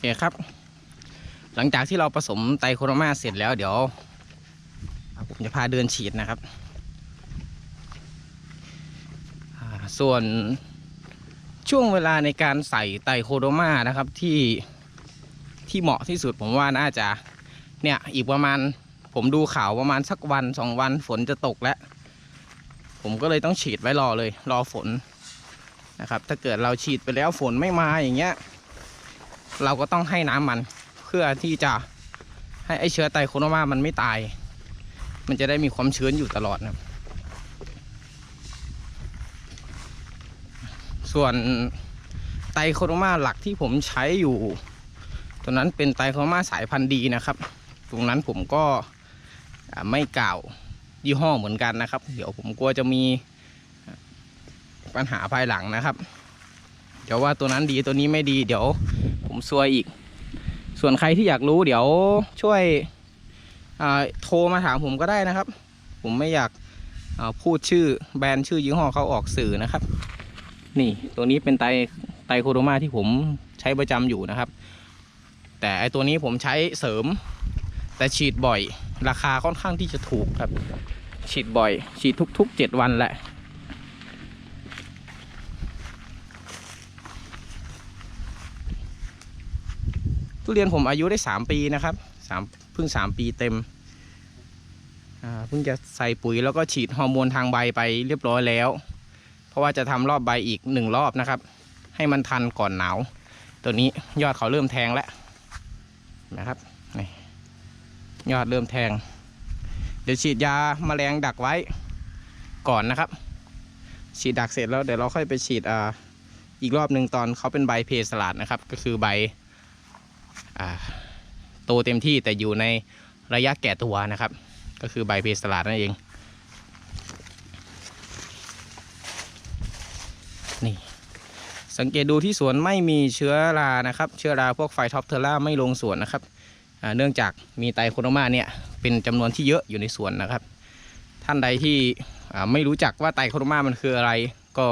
เคครับ หลังจากที่เราผสมไตโครมาเสร็จแล้วเดี๋ยวผมจะพาเดินฉีดนะครับ ส่วนช่วงเวลาในการใส่ไตโคโรมานะครับที่ที่เหมาะที่สุดผมว่าน่าจะเนี่ยอีกประมาณผมดูข่าวประมาณสักวันสองวันฝนจะตกแล้ว ผมก็เลยต้องฉีดไว้รอเลย รอฝนนะครับ ถ้าเกิดเราฉีดไปแล้วฝนไม่มาอย่างเงี้ย เราก็ต้องให้น้ำมัน เพื่อที่จะให้ไอเชื้อไตโคโนมามันไม่ตาย มันจะได้มีความชื้นอยู่ตลอดนะส่วนไตโคโนมาหลักที่ผมใช้อยู่ ตัวนั้นเป็นไตโคโนมาสายพันธุ์ดีนะครับ ตรงนั้นผมก็ไม่กล่าวยี่ห้อเหมือนกันนะครับ เดี๋ยวผมกลัวจะมีปัญหาภายหลังนะครับ เดี๋ยวว่าตัวนั้นดีตัวนี้ไม่ดีเดี๋ยว ซวยอีก ส่วนใครที่อยากรู้เดี๋ยวช่วยโทรมาถามผมก็ได้นะครับ ผมไม่อยากาพูดชื่อแบรนด์ชื่อยี่ห้อเขาออกสื่อนะครับ นี่ตัวนี้เป็นไตไตโคโรมาที่ผมใช้ประจำอยู่นะครับ แต่ไอตัวนี้ผมใช้เสริม แต่ฉีดบ่อย ราคาค่อนข้างที่จะถูกครับ ฉีดบ่อย ฉีดทุกๆ 7 วันแหละ ทุเรียนผมอายุได้3ปีนะครับสามเพิ่ง3ปีเต็มเพิ่งจะใส่ปุ๋ยแล้วก็ฉีดฮอร์โมนทางใบไปเรียบร้อยแล้ว เพราะว่าจะทำรอบใบอีกหนึ่งรอบนะครับ ให้มันทันก่อนหนาว ตัวนี้ยอดเขาเริ่มแทงแล้วนะครับนี่ยอดเริ่มแทง เดี๋ยวฉีดยาแมลงดักไว้ก่อนนะครับ ฉีดดักเสร็จแล้วเดี๋ยวเราค่อยไปฉีดอ่าอีกรอบหนึ่งตอนเขาเป็นใบเพสลัดนะครับ ก็คือใบ โตเต็มที่แต่อยู่ในระยะแก่ตัวนะครับ ก็คือใบเพสลัดนั่นเอง นี่ สังเกตดูที่สวนไม่มีเชื้อรานะครับ เชื้อราพวกไฟท็อปเทอร่าไม่ลงสวนนะครับเนื่องจากมีไตโคโนมาเนี่ยเป็นจำนวนที่เยอะอยู่ในสวนนะครับ ท่านใดที่ไม่รู้จักว่าไตโคโนมามันคืออะไร ก็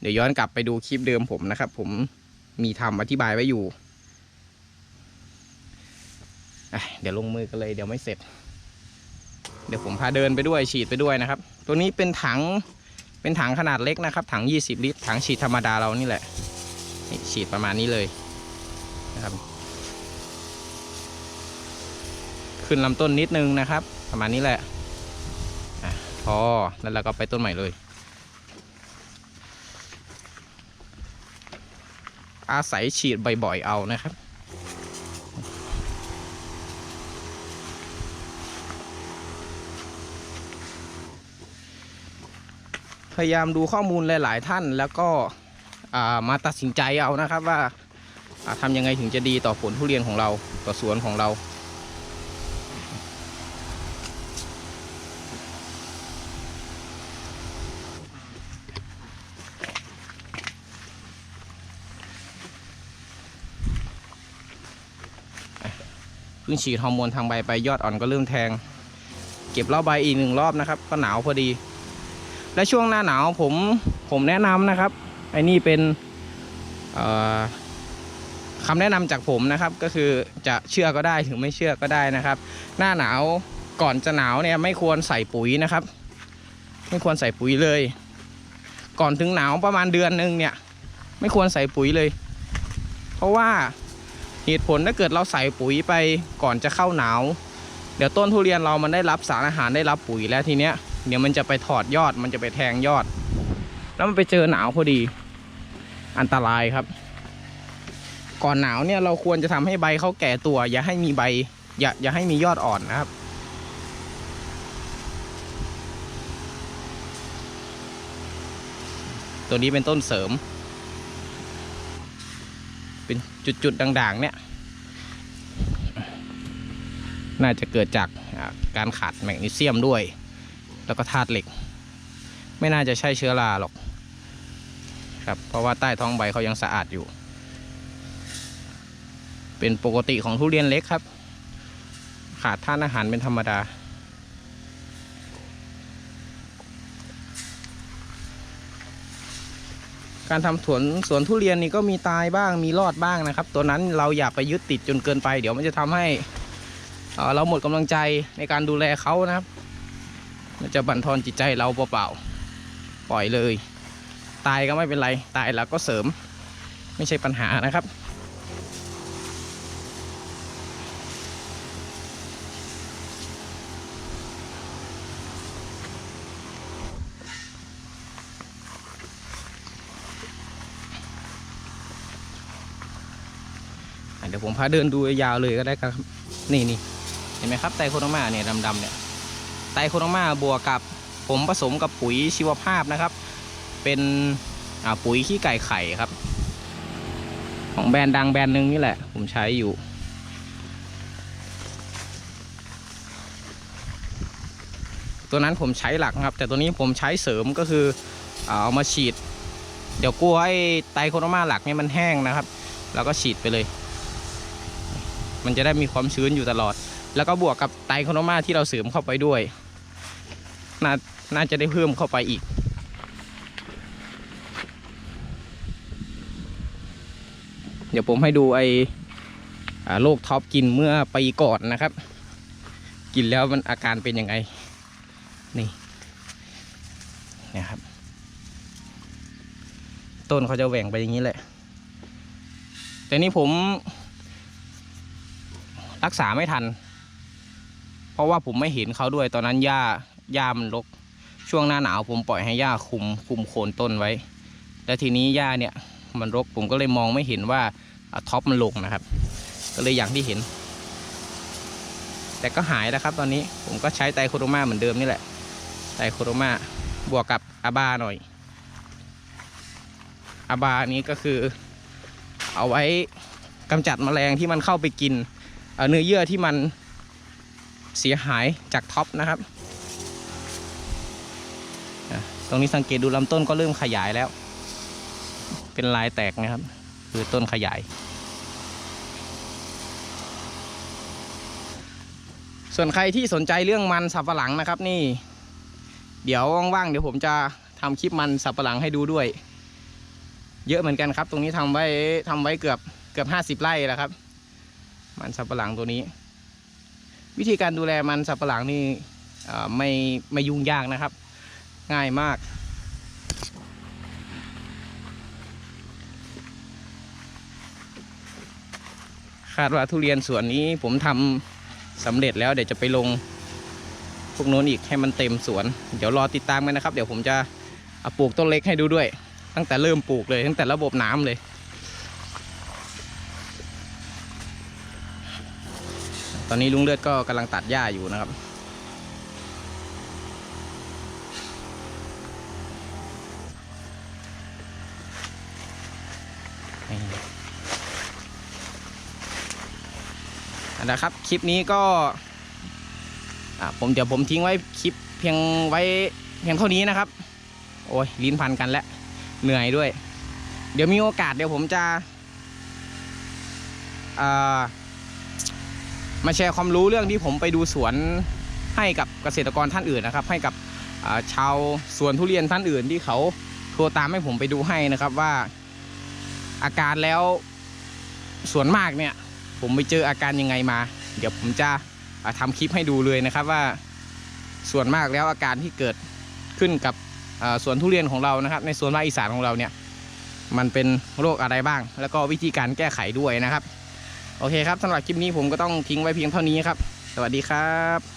เดี๋ยวย้อนกลับไปดูคลิปเดิมผมนะครับ ผมมีทำอธิบายไว้อยู่ เดี๋ยวลงมือกันเลยเดี๋ยวไม่เสร็จ เดี๋ยวผมพาเดินไปด้วยฉีดไปด้วยนะครับ ตัวนี้เป็นถังเป็นถังขนาดเล็กนะครับ ถัง 20 ลิตร ถังฉีดธรรมดาเรานี่แหละนี่ฉีดประมาณนี้เลยนะครับ ขึ้นลำต้นนิดนึงนะครับ ประมาณนี้แหละอะพอแล้วเราก็ไปต้นใหม่เลย อาศัยฉีดบ่อยๆเอานะครับ พยายามดูข้อมูลหลาย ๆ ท่าน แล้วก็มาตัดสินใจเอานะครับว่าอ่าทำยังไงถึงจะดีต่อผลทุเรียนของเราต่อสวนของเราเพิ่งฉีดฮอร์โมนทางใบไปยอดอ่อนก็เริ่มแทง เก็บรอบใบอีกหนึ่งรอบนะครับ ก็หนาวพอดี และช่วงหน้าหนาวผมผมแนะนำนะครับไอ้นี่เป็นคำแนะนำจากผมนะครับ ก็คือจะเชื่อก็ได้ถึงไม่เชื่อก็ได้นะครับ หน้าหนาวก่อนจะหนาวเนี่ยไม่ควรใส่ปุ๋ยนะครับ ไม่ควรใส่ปุ๋ยเลย ก่อนถึงหนาวประมาณเดือนหนึงเนี่ย ไม่ควรใส่ปุ๋ยเลย เพราะว่าเหตุผลถ้าเกิดเราใส่ปุ๋ยไปก่อนจะเข้าหนาว เดี๋ยวต้นทุเรียนเรามันได้รับสารอาหารได้รับปุ๋ยแล้วทีเนี้ย เดี๋ยวมันจะไปถอดยอดมันจะไปแทงยอด แล้วมันไปเจอหนาวพอดี อันตรายครับ ก่อนหนาวเนี่ยเราควรจะทำให้ใบเขาแก่ตัว อย่าให้มีใบ อย่าอย่าให้มียอดอ่อนนะครับตัวนี้เป็นต้นเสริม เป็นจุดๆด่าง ๆ เนี่ย น่าจะเกิดจากการขาดแมกนีเซียมด้วย แล้วก็ธาตุเหล็ก ไม่น่าจะใช่เชื้อราหรอกครับเพราะว่าใต้ท้องใบเขายังสะอาดอยู่ เป็นปกติของทุเรียนเล็กครับ ขาดธาตุอาหารเป็นธรรมดา การทำสวนสวนทุเรียนนี่ก็มีตายบ้างมีรอดบ้างนะครับ ตัวนั้นเราอย่าไปยึดติดจนเกินไป เดี๋ยวมันจะทำให้เเราหมดกำลังใจในการดูแลเขานะครับ มันจะบั่นทอนจิตใจเราเปล่าๆปล่อยเลย ตายก็ไม่เป็นไร ตายแล้วก็เสริม ไม่ใช่ปัญหานะครับเดี๋ยวผมพาเดินดูยาวเลยก็ได้ครับ นี่นี่เห็นไหมครับไตโคโนมาเนี่ยดำๆเนี่ย ไตโคโนมาบวกกับผมผสมกับปุ๋ยชีวภาพนะครับ เป็นปุ๋ยขี้ไก่ไข่ครับ ของแบรนด์ดังแบรนด์หนึ่งนี่แหละ ผมใช้อยู่ ตัวนั้นผมใช้หลักนะครับ แต่ตัวนี้ผมใช้เสริมก็คือเอามาฉีด เดี๋ยวกลัวไอ้ไตโคโนมาหลักเนี่ยมันแห้งนะครับ แล้วก็ฉีดไปเลย มันจะได้มีความชื้นอยู่ตลอด แล้วก็บวกกับไตโคโนมาที่เราเสริมเข้าไปด้วย น่าน่าจะได้เพิ่มเข้าไปอีก เดี๋ยวผมให้ดูไออ่าโรคท็อปกินเมื่อปีก่อนนะครับ กินแล้วมันอาการเป็นยังไง นี่นี่ยครับ ต้นเขาจะแหว่งไปอย่างนี้แหละ แต่นี่ผม รักษาไม่ทัน เพราะว่าผมไม่เห็นเขาด้วยตอนนั้นหญ้า หญ้ามันรก ช่วงหน้าหนาวผมปล่อยให้หญ้าคุมคุมโคนต้นไว้ แล้วทีนี้หญ้าเนี่ยมันรกผมก็เลยมองไม่เห็นว่าท็อปมันลงนะครับ ก็เลยอย่างที่เห็น แต่ก็หายแล้วครับตอนนี้ผมก็ใช้ไตโครมาเหมือนเดิมนี่แหละ ไตโครมาบวกกับอาบาหน่อยอาบานี้ก็คือ เอาไว้กำจัดแมลงที่มันเข้าไปกินเนื้อเยื่อที่มันเสียหายจากท็อปนะครับ ตรงนี้สังเกตดูลำต้นก็เริ่มขยายแล้ว เป็นลายแตกนะครับ คือต้นขยาย ส่วนใครที่สนใจเรื่องมันสับปะหลังนะครับนี่ เดี๋ยวว่างๆเดี๋ยวผมจะทำคลิปมันสับปะหลังให้ดูด้วย เยอะเหมือนกันครับ ตรงนี้ทำไว้ทำไว้เกือบเกือบห้าสิบไร่แล้วครับ มันสับปะหลังตัวนี้ วิธีการดูแลมันสับปะหลังนี่ไม่ไม่ยุ่งยากนะครับ ง่ายมาก คาดว่าทุเรียนสวนนี้ผมทำสำเร็จแล้วเดี๋ยวจะไปลงพวกโน้นอีกให้มันเต็มสวน เดี๋ยวรอติดตามกันนะครับ เดี๋ยวผมจะเอาปลูกต้นเล็กให้ดูด้วย ตั้งแต่เริ่มปลูกเลย ตั้งแต่ระบบน้ำเลยตอนนี้ลุงเลือดก็กำลังตัดหญ้าอยู่นะครับ นะครับ คลิปนี้ก็ผมเดี๋ยวผมทิ้งไว้คลิปเพียงไว้เพียงเท่านี้นะครับ โอ้ยลิ้นพันกันแล้วเหนื่อยด้วย เดี๋ยวมีโอกาสเดี๋ยวผมจะามาแชร์ความรู้เรื่องที่ผมไปดูสวนให้กับเกษตรกรท่านอื่นนะครับ ให้กับาชาวสวนทุเรียนท่านอื่นที่เขาโทรตามให้ผมไปดูให้นะครับว่าอาการแล้วส่วนมากเนี่ย ผมไปเจออาการยังไงมา เดี๋ยวผมจะทำทำคลิปให้ดูเลยนะครับว่าส่วนมากแล้วอาการที่เกิดขึ้นกับอ่าสวนทุเรียนของเรานะครับ ในสวนภาคอีสานของเราเนี่ย มันเป็นโรคอะไรบ้าง แล้วก็วิธีการแก้ไขด้วยนะครับ โอเคครับสำหรับคลิปนี้ผมก็ต้องทิ้งไว้เพียงเท่านี้ครับ สวัสดีครับ